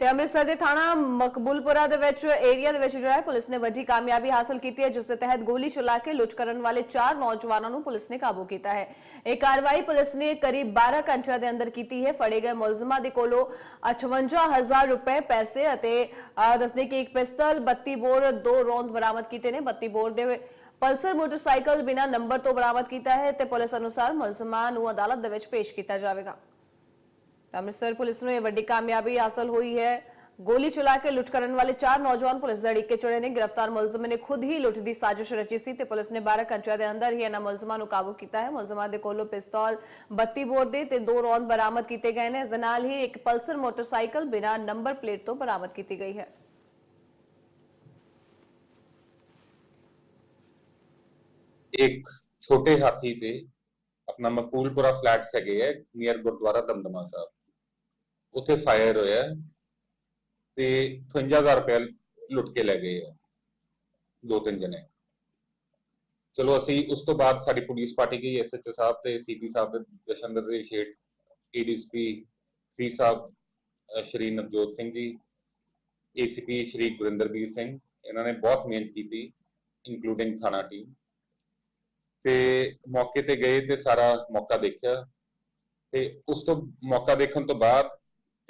ਤੇ ਅੰਮ੍ਰਿਤਸਰ ਦੇ ਥਾਣਾ ਮਕਬੂਲਪੁਰਾ ਦੇ ਵਿੱਚ ਏਰੀਆ ਦੇ ਵਿੱਚ ਜਿਹੜਾ ਹੈ ਪੁਲਿਸ ਨੇ ਵੱਡੀ ਕਾਮਯਾਬੀ ਹਾਸਲ ਕੀਤੀ ਹੈ ਜਿਸ ਦੇ ਤਹਿਤ ਗੋਲੀ ਚਲਾ ਕੇ ਲੁੱਟ ਕਰਨ ਵਾਲੇ ਚਾਰ ਨੌਜਵਾਨਾਂ ਨੂੰ ਪੁਲਿਸ ਨੇ ਕਾਬੂ ਕੀਤਾ ਹੈ। ਇਹ ਕਾਰਵਾਈ ਪੁਲਿਸ ਨੇ ਕਰੀਬ 12 ਘੰਟਿਆਂ ਦੇ ਅੰਦਰ ਕੀਤੀ ਹੈ। ਫੜੇ ਗਏ ਮੁਲਜ਼ਮਾਂ ਦੇ ਕੋਲੋਂ 58000 ਰੁਪਏ ਪੈਸੇ ਅਤੇ ਅਹ, ਦੱਸਦੇ ਕਿ ਇੱਕ ਪਿਸਤਲ 32 ਬੋਰ ਦੋ ਰੌਂਦ ਬਰਾਮਦ ਕੀਤੇ ਨੇ। 32 ਬੋਰ ਦੇ ਪਲਸਰ ਮੋਟਰਸਾਈਕਲ ਬਿਨਾ ਨੰਬਰ ਤੋਂ ਬਰਾਮਦ ਕੀਤਾ ਹੈ ਤੇ ਪੁਲਿਸ ਅਨੁਸਾਰ ਮੁਲਜ਼ਮਾਂ ਨੂੰ ਅਦਾਲਤ ਦੇ ਵਿੱਚ ਪੇਸ਼ ਕੀਤਾ ਜਾਵੇਗਾ। ਅੰਮ੍ਰਿਤਸਰ ਪੁਲਿਸ ਨੂੰ ਇਹ ਵੱਡੀ ਕਾਮਯਾਬੀ ਹਾਸਲ ਹੋਈ ਹੈ। ਗੋਲੀ ਚਲਾ ਕੇ ਲੁੱਟ ਕਰਨ ਵਾਲੇ ਚਾਰ ਨੌਜਵਾਨ ਪੁਲਿਸ ਦੇ ਅੜਿੱਕੇ ਚੜੇ ਨੇ। ਗ੍ਰਿਫਤਾਰ ਮੁਲਜ਼ਮ ਨੇ ਖੁਦ ਹੀ ਲੁੱਟ ਦੀ ਸਾਜ਼ਿਸ਼ ਰਚੀ ਸੀ ਤੇ ਪੁਲਿਸ ਨੇ 12 ਘੰਟਿਆਂ ਦੇ ਅੰਦਰ ਹੀ ਇਹਨਾਂ ਮੁਲਜ਼ਮਾਂ ਨੂੰ ਕਾਬੂ ਕੀਤਾ ਹੈ। ਮੁਲਜ਼ਮਾਂ ਦੇ ਕੋਲੋਂ ਪਿਸਤੌਲ 32 ਬੋਰ ਦੇ ਤੇ ਦੋ ਰੌਂਦ ਬਰਾਮਦ ਕੀਤੇ ਗਏ ਨੇ। ਇਸ ਦੇ ਨਾਲ ਹੀ ਇੱਕ ਪਲਸਰ ਮੋਟਰਸਾਈਕਲ ਬਿਨਾ ਨੰਬਰ ਪਲੇਟ ਤੋਂ ਬਰਾਮਦ ਕੀਤੀ ਗਈ ਹੈ। ਇੱਕ ਛੋਟੇ ਹਾਥੀ ਤੇ ਆਪਣਾ ਮਕਬੂਲਪੁਰਾ ਫਲੈਟਸ ਹੈਗੇ ਹੈ ਨੀਅਰ ਗੁਰਦੁਆਰਾ ਦਮਦਮਾ ਸਾਹਿਬ। ਉੱਥੇ ਫਾਇਰ ਹੋਇਆ ਤੇ 58000 ਰੁਪਏ ਲੁੱਟ ਕੇ ਲੈ ਗਏ ਆ ਦੋ ਤਿੰਨ ਜਣੇ। ਚਲੋ ਅਸੀਂ ਉਸ ਤੋਂ ਬਾਅਦ ਸਾਡੀ ਪੁਲਿਸ ਪਾਰਟੀ ਗਈ ਐਸਐਚਓ ਸਾਹਿਬ ਤੇ ਸੀਪੀ ਸਾਹਿਬ ਦੇ ਜਸ਼ਨਦਰ ਦੇ ਸ਼ੇਠ ਏਡੀਸਪੀ ਫੀ ਸਾਹਿਬ ਸ਼੍ਰੀ ਨਵਜੋਤ ਸਿੰਘ ਜੀ ਏਸੀਪੀ ਸ਼੍ਰੀ ਗੁਰਿੰਦਰਬੀਰ ਸਿੰਘ, ਇਹਨਾਂ ਨੇ ਬਹੁਤ ਮਿਹਨਤ ਕੀਤੀ ਇਨਕਲੂਡਿੰਗ ਥਾਣਾ ਟੀਮ ਤੇ ਮੌਕੇ ਤੇ ਗਏ ਤੇ ਸਾਰਾ ਮੌਕਾ ਦੇਖਿਆ ਤੇ ਉਸ ਤੋਂ ਮੌਕਾ ਦੇਖਣ ਤੋਂ ਬਾਅਦ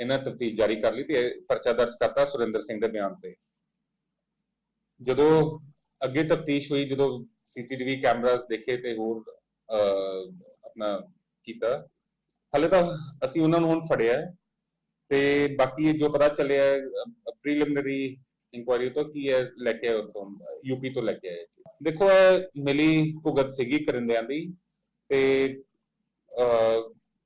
ਇਹਨਾਂ ਤਫਤੀਸ਼ ਜਾਰੀ ਕਰ ਲਈ ਤੇ ਪਰਚਾ ਦਰਜ ਕਰਤਾ ਸੁਰਿੰਦਰ ਸਿੰਘ ਦੇ ਬਿਆਨ ਤੇ। ਜਦੋਂ ਅੱਗੇ ਤਫਤੀਸ਼ ਹੋਈ, ਜਦੋਂ ਸੀਸੀਟੀਵੀ ਕੈਮਰਾਸ ਦੇਖੇ ਤੇ ਹੋਰ ਆਪਣਾ ਕੀਤਾ, ਹਲੇ ਤਾਂ ਅਸੀਂ ਉਹਨਾਂ ਨੂੰ ਹੁਣ ਫੜਿਆ ਤੇ ਬਾਕੀ ਜੋ ਪਤਾ ਚੱਲਿਆ ਪ੍ਰੀਲਿਮਿਨਰੀ ਇਨਕੁਆਇਰੀ ਤੋਂ ਕੀ ਹੈ, ਲੈ ਕੇ ਆਏ ਉੱਥੋਂ ਯੂਪੀ ਤੋਂ ਲੈ ਕੇ ਆਏ। ਦੇਖੋ, ਇਹ ਮਿਲੀ ਭੁਗਤ ਸੀਗੀ ਕਰਿੰਦਿਆਂ ਦੀ ਤੇ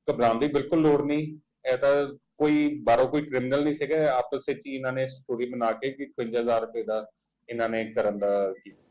ਘਬਰਾਉਣ ਦੀ ਬਿਲਕੁਲ ਲੋੜ ਨਹੀਂ। ਇਹ ਤਾਂ ਕੋਈ ਬਾਹਰੋਂ ਕੋਈ ਕ੍ਰਿਮੀਨਲ ਨਹੀਂ ਸੀਗਾ, ਆਪਸ ਵਿੱਚ ਹੀ ਇਹਨਾਂ ਨੇ ਸਟੋਰੀ ਬਣਾ ਕੇ ਕਿ 55000 ਰੁਪਏ ਦਾ ਇਹਨਾਂ ਨੇ ਕਰਨ ਦਾ ਕੀਤਾ।